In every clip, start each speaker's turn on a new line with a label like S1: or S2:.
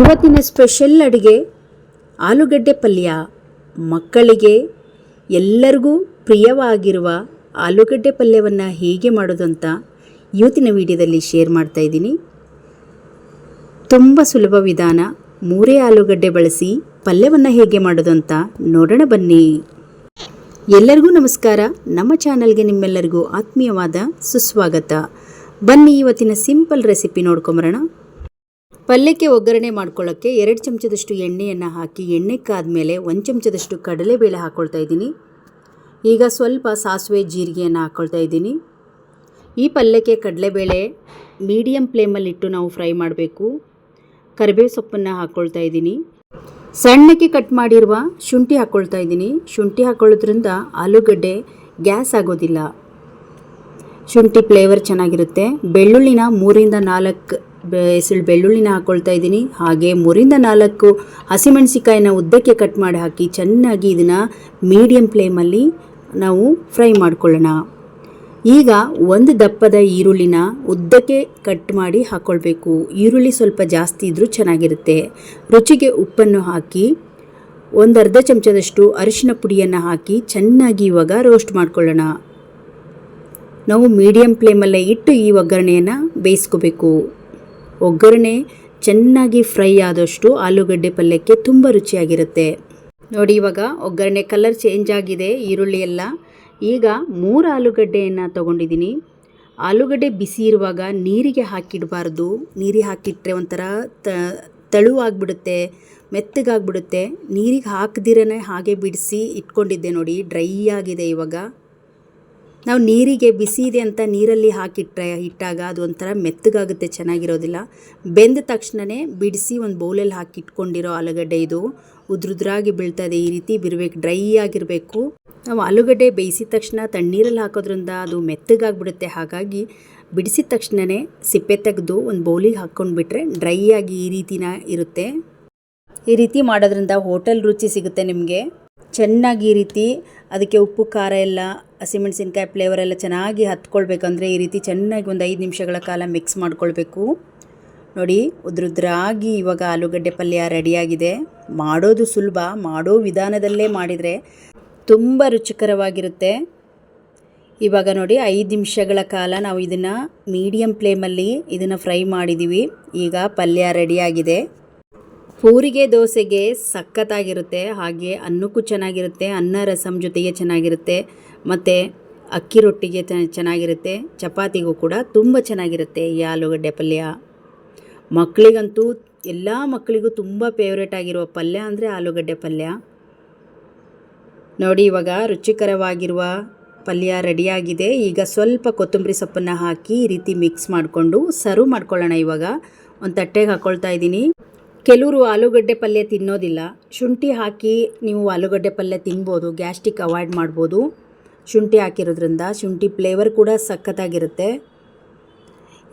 S1: ಇವತ್ತಿನ ಸ್ಪೆಷಲ್ ಅಡುಗೆ ಆಲೂಗಡ್ಡೆ ಪಲ್ಯ. ಮಕ್ಕಳಿಗೆ ಎಲ್ಲರಿಗೂ ಪ್ರಿಯವಾಗಿರುವ ಆಲೂಗಡ್ಡೆ ಪಲ್ಯವನ್ನು ಹೇಗೆ ಮಾಡೋದು ಅಂತ ಇವತ್ತಿನ ವಿಡಿಯೋದಲ್ಲಿ ಶೇರ್ ಮಾಡ್ತಾ ಇದ್ದೀನಿ. ತುಂಬ ಸುಲಭ ವಿಧಾನ ಮೂರೇ ಆಲೂಗಡ್ಡೆ ಬಳಸಿ ಪಲ್ಯವನ್ನು ಹೇಗೆ ಮಾಡೋದು ಅಂತ ನೋಡೋಣ ಬನ್ನಿ. ಎಲ್ಲರಿಗೂ ನಮಸ್ಕಾರ. ನಮ್ಮ ಚಾನಲ್ಗೆ ನಿಮ್ಮೆಲ್ಲರಿಗೂ ಆತ್ಮೀಯವಾದ ಸುಸ್ವಾಗತ. ಬನ್ನಿ ಇವತ್ತಿನ ಸಿಂಪಲ್ ರೆಸಿಪಿ ನೋಡ್ಕೊಂಬರೋಣ. ಪಲ್ಯಕ್ಕೆ ಒಗ್ಗರಣೆ ಮಾಡ್ಕೊಳ್ಳೋಕ್ಕೆ ಎರಡು ಚಮಚದಷ್ಟು ಎಣ್ಣೆಯನ್ನು ಹಾಕಿ ಎಣ್ಣೆ ಕಾದ್ಮೇಲೆ ಒಂದು ಚಮಚದಷ್ಟು ಕಡಲೆಬೇಳೆ ಹಾಕ್ಕೊಳ್ತಾ ಇದ್ದೀನಿ. ಈಗ ಸ್ವಲ್ಪ ಸಾಸಿವೆ ಜೀರಿಗೆಯನ್ನು ಹಾಕ್ಕೊಳ್ತಾ ಇದ್ದೀನಿ. ಈ ಪಲ್ಯಕ್ಕೆ ಕಡಲೆಬೇಳೆ ಮೀಡಿಯಮ್ ಫ್ಲೇಮಲ್ಲಿಟ್ಟು ನಾವು ಫ್ರೈ ಮಾಡಬೇಕು. ಕರಿಬೇವು ಸೊಪ್ಪನ್ನು ಹಾಕ್ಕೊಳ್ತಾ ಇದ್ದೀನಿ. ಸಣ್ಣಕ್ಕೆ ಕಟ್ ಮಾಡಿರುವ ಶುಂಠಿ ಹಾಕ್ಕೊಳ್ತಾ ಇದ್ದೀನಿ. ಶುಂಠಿ ಹಾಕ್ಕೊಳ್ಳೋದ್ರಿಂದ ಆಲೂಗಡ್ಡೆ ಗ್ಯಾಸ್ ಆಗೋದಿಲ್ಲ. ಶುಂಠಿ ಫ್ಲೇವರ್ ಚೆನ್ನಾಗಿರುತ್ತೆ. ಬೆಳ್ಳುಳ್ಳಿನ ಮೂರಿಂದ ನಾಲ್ಕು ಎಸಳು ಬೆಳ್ಳುಳ್ಳಿನ ಹಾಕ್ಕೊಳ್ತಾ ಇದ್ದೀನಿ. ಹಾಗೆ ಮೂರಿಂದ ನಾಲ್ಕು ಹಸಿಮೆಣಸಿಕಾಯಿನ ಉದ್ದಕ್ಕೆ ಕಟ್ ಮಾಡಿ ಹಾಕಿ ಚೆನ್ನಾಗಿ ಇದನ್ನು ಮೀಡಿಯಮ್ ಫ್ಲೇಮಲ್ಲಿ ನಾವು ಫ್ರೈ ಮಾಡ್ಕೊಳ್ಳೋಣ. ಈಗ ಒಂದು ದಪ್ಪದ ಈರುಳ್ಳಿನ ಉದ್ದಕ್ಕೆ ಕಟ್ ಮಾಡಿ ಹಾಕ್ಕೊಳ್ಬೇಕು ಈರುಳ್ಳಿ ಸ್ವಲ್ಪ ಜಾಸ್ತಿ ಇದ್ದರೂ ಚೆನ್ನಾಗಿರುತ್ತೆ. ರುಚಿಗೆ ಉಪ್ಪನ್ನು ಹಾಕಿ ಒಂದು ಅರ್ಧ ಚಮಚದಷ್ಟು ಅರಿಶಿನ ಪುಡಿಯನ್ನು ಹಾಕಿ ಚೆನ್ನಾಗಿ ಇವಾಗ ರೋಸ್ಟ್ ಮಾಡ್ಕೊಳ್ಳೋಣ. ನಾವು ಮೀಡಿಯಮ್ ಫ್ಲೇಮಲ್ಲೇ ಇಟ್ಟು ಈ ಒಗ್ಗರಣೆಯನ್ನು ಬೇಯಿಸ್ಕೋಬೇಕು. ಒಗ್ಗರಣೆ ಚೆನ್ನಾಗಿ ಫ್ರೈ ಆದಷ್ಟು ಆಲೂಗಡ್ಡೆ ಪಲ್ಯಕ್ಕೆ ತುಂಬ ರುಚಿಯಾಗಿರುತ್ತೆ. ನೋಡಿ ಇವಾಗ ಒಗ್ಗರಣೆ ಕಲರ್ ಚೇಂಜ್ ಆಗಿದೆ, ಈರುಳ್ಳಿ ಎಲ್ಲ. ಈಗ ಮೂರು ಆಲೂಗಡ್ಡೆಯನ್ನು ತೊಗೊಂಡಿದ್ದೀನಿ. ಆಲೂಗಡ್ಡೆ ಬಿಸಿ ಇರುವಾಗ ನೀರಿಗೆ ಹಾಕಿಡಬಾರ್ದು. ನೀರಿಗೆ ಹಾಕಿಟ್ರೆ ಒಂಥರ ತ ತಳುವಾಗಿಬಿಡುತ್ತೆ ಮೆತ್ತಗಾಗ್ಬಿಡುತ್ತೆ. ನೀರಿಗೆ ಹಾಕದಿರೇ ಹಾಗೆ ಬಿಡಿಸಿ ಇಟ್ಕೊಂಡಿದ್ದೆ ನೋಡಿ, ಡ್ರೈ ಆಗಿದೆ ಇವಾಗ. ನಾವು ನೀರಿಗೆ ಬಿಸಿ ಇದೆ ಅಂತ ನೀರಲ್ಲಿ ಹಾಕಿಟ್ರೆ, ಇಟ್ಟಾಗ ಅದು ಒಂಥರ ಮೆತ್ತಗಾಗುತ್ತೆ, ಚೆನ್ನಾಗಿರೋದಿಲ್ಲ. ಬೆಂದ ತಕ್ಷಣವೇ ಬಿಡಿಸಿ ಒಂದು ಬೌಲಲ್ಲಿ ಹಾಕಿಟ್ಕೊಂಡಿರೋ ಆಲೂಗಡ್ಡೆ ಇದು ಉದ್ರುದ್ರಾಗಿ ಬೀಳ್ತದೆ. ಈ ರೀತಿ ಬಿರ್ಬೇಕು, ಡ್ರೈ ಆಗಿರಬೇಕು. ನಾವು ಆಲೂಗಡ್ಡೆ ಬೇಯಿಸಿದ ತಕ್ಷಣ ತಣ್ಣೀರಲ್ಲಿ ಹಾಕೋದ್ರಿಂದ ಅದು ಮೆತ್ತಗಾಗ್ಬಿಡುತ್ತೆ. ಹಾಗಾಗಿ ಬಿಡಿಸಿದ ತಕ್ಷಣವೇ ಸಿಪ್ಪೆ ತೆಗೆದು ಒಂದು ಬೌಲಿಗೆ ಹಾಕ್ಕೊಂಡ್ಬಿಟ್ರೆ ಡ್ರೈ ಆಗಿ ಈ ರೀತಿನ ಇರುತ್ತೆ. ಈ ರೀತಿ ಮಾಡೋದ್ರಿಂದ ಹೋಟೆಲ್ ರುಚಿ ಸಿಗುತ್ತೆ ನಿಮಗೆ. ಚೆನ್ನಾಗಿ ಈ ರೀತಿ ಅದಕ್ಕೆ ಉಪ್ಪು, ಖಾರ ಎಲ್ಲ ಹಸಿಮೆಣಸಿನ್ಕಾಯಿ ಫ್ಲೇವರ್ ಎಲ್ಲ ಚೆನ್ನಾಗಿ ಹತ್ಕೊಳ್ಬೇಕಂದ್ರೆ ಈ ರೀತಿ ಚೆನ್ನಾಗಿ ಒಂದು ಐದು ನಿಮಿಷಗಳ ಕಾಲ ಮಿಕ್ಸ್ ಮಾಡ್ಕೊಳ್ಬೇಕು. ನೋಡಿ, ಉದ್ರುದ್ರಾಗಿ ಇವಾಗ ಆಲೂಗಡ್ಡೆ ಪಲ್ಯ ರೆಡಿಯಾಗಿದೆ ಮಾಡೋದು ಸುಲಭ, ಮಾಡೋ ವಿಧಾನದಲ್ಲೇ ಮಾಡಿದರೆ ತುಂಬ ರುಚಿಕರವಾಗಿರುತ್ತೆ. ಇವಾಗ ನೋಡಿ, ಐದು ನಿಮಿಷಗಳ ಕಾಲ ನಾವು ಇದನ್ನು ಮೀಡಿಯಮ್ ಫ್ಲೇಮಲ್ಲಿ ಇದನ್ನು ಫ್ರೈ ಮಾಡಿದ್ದೀವಿ ಈಗ ಪಲ್ಯ ರೆಡಿಯಾಗಿದೆ ಪೂರಿಗೆ ದೋಸೆಗೆ ಸಖತ್ತಾಗಿರುತ್ತೆ ಹಾಗೆ ಅನ್ನಕ್ಕೂ ಚೆನ್ನಾಗಿರುತ್ತೆ, ಅನ್ನ ರಸಮ್ ಜೊತೆಗೆ ಚೆನ್ನಾಗಿರುತ್ತೆ, ಮತ್ತು ಅಕ್ಕಿ ರೊಟ್ಟಿಗೆ ಚೆನ್ನಾಗಿರುತ್ತೆ, ಚಪಾತಿಗೂ ಕೂಡ ತುಂಬ ಚೆನ್ನಾಗಿರುತ್ತೆ ಈ ಆಲೂಗಡ್ಡೆ ಪಲ್ಯ. ಮಕ್ಕಳಿಗಂತೂ ಎಲ್ಲ ಮಕ್ಕಳಿಗೂ ತುಂಬ ಫೇವ್ರೇಟ್ ಆಗಿರುವ ಪಲ್ಯ ಅಂದರೆ ಆಲೂಗಡ್ಡೆ ಪಲ್ಯ. ನೋಡಿ, ಇವಾಗ ರುಚಿಕರವಾಗಿರುವ ಪಲ್ಯ ರೆಡಿಯಾಗಿದೆ. ಈಗ ಸ್ವಲ್ಪ ಕೊತ್ತಂಬರಿ ಸೊಪ್ಪನ್ನು ಹಾಕಿ ಈ ರೀತಿ ಮಿಕ್ಸ್ ಮಾಡಿಕೊಂಡು ಸರ್ವ್ ಮಾಡ್ಕೊಳ್ಳೋಣ ಇವಾಗ. ಒಂದು ತಟ್ಟೆಗೆ ಹಾಕ್ಕೊಳ್ತಾ ಇದ್ದೀನಿ. ಕೆಲವರು ಆಲೂಗಡ್ಡೆ ಪಲ್ಯ ತಿನ್ನೋದಿಲ್ಲ. ಶುಂಠಿ ಹಾಕಿ ನೀವು ಆಲೂಗಡ್ಡೆ ಪಲ್ಯ ತಿನ್ಬೋದು, ಗ್ಯಾಸ್ಟ್ರಿಕ್ ಅವಾಯ್ಡ್ ಮಾಡ್ಬೋದು. ಶುಂಠಿ ಹಾಕಿರೋದ್ರಿಂದ ಶುಂಠಿ ಫ್ಲೇವರ್ ಕೂಡ ಸಖತ್ತಾಗಿರುತ್ತೆ.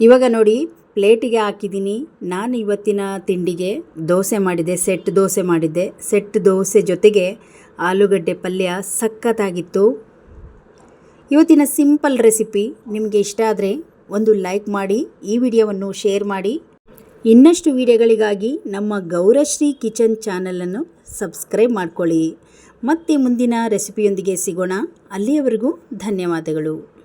S1: ಇವಾಗ ನೋಡಿ, ಪ್ಲೇಟಿಗೆ ಹಾಕಿದ್ದೀನಿ. ನಾನು ಇವತ್ತಿನ ತಿಂಡಿಗೆ ದೋಸೆ ಮಾಡಿದ್ದೆ, ಸೆಟ್ ದೋಸೆ ಮಾಡಿದ್ದೆ. ಸೆಟ್ ದೋಸೆ ಜೊತೆಗೆ ಆಲೂಗಡ್ಡೆ ಪಲ್ಯ ಸಖತ್ತಾಗಿತ್ತು. ಇವತ್ತಿನ ಸಿಂಪಲ್ ರೆಸಿಪಿ ನಿಮಗೆ ಇಷ್ಟ ಆದರೆ ಒಂದು ಲೈಕ್ ಮಾಡಿ, ಈ ವಿಡಿಯೋವನ್ನು ಶೇರ್ ಮಾಡಿ. ಇನ್ನಷ್ಟು ವಿಡಿಯೋಗಳಿಗಾಗಿ ನಮ್ಮ ಗೌರಶ್ರೀ ಕಿಚನ್ ಚಾನಲನ್ನು ಸಬ್ಸ್ಕ್ರೈಬ್ ಮಾಡಿಕೊಳ್ಳಿ. ಮತ್ತೆ ಮುಂದಿನ ರೆಸಿಪಿಯೊಂದಿಗೆ ಸಿಗೋಣ. ಅಲ್ಲಿಯವರೆಗೂ ಧನ್ಯವಾದಗಳು.